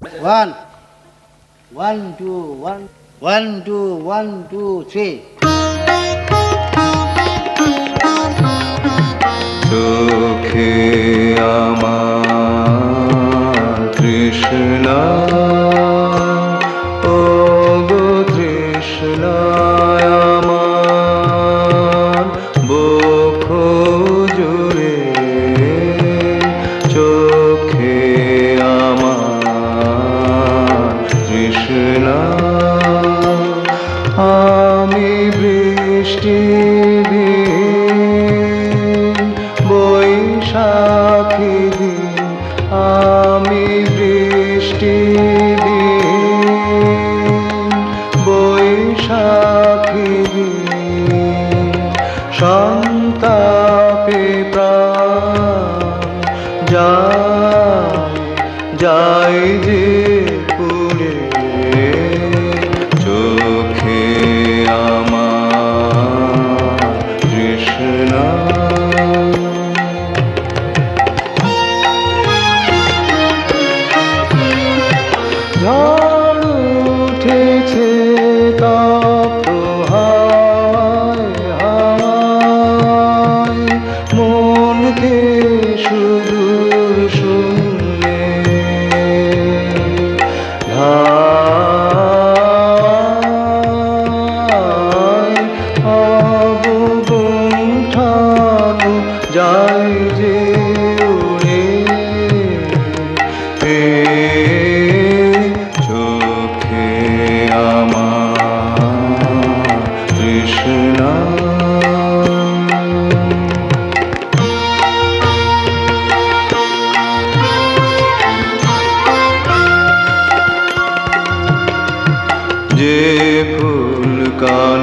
one one two one one two one two three চোখে আমার কৃষ্ণা কাঁদে সুদূর শুনলে অবগুণ্ঠানো যায় যে ফুল কাল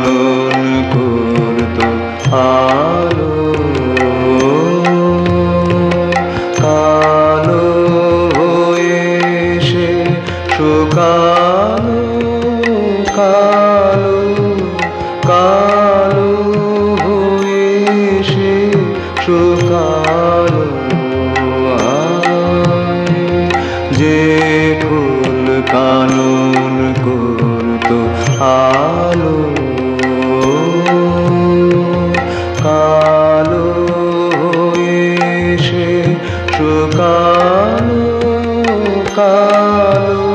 কালো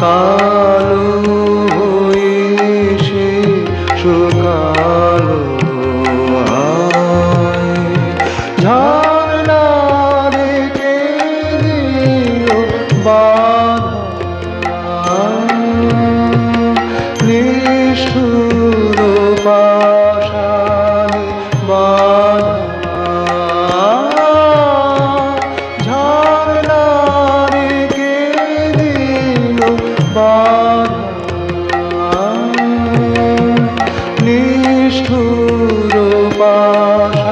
কালো হয়ে সে শুকা মধুর পা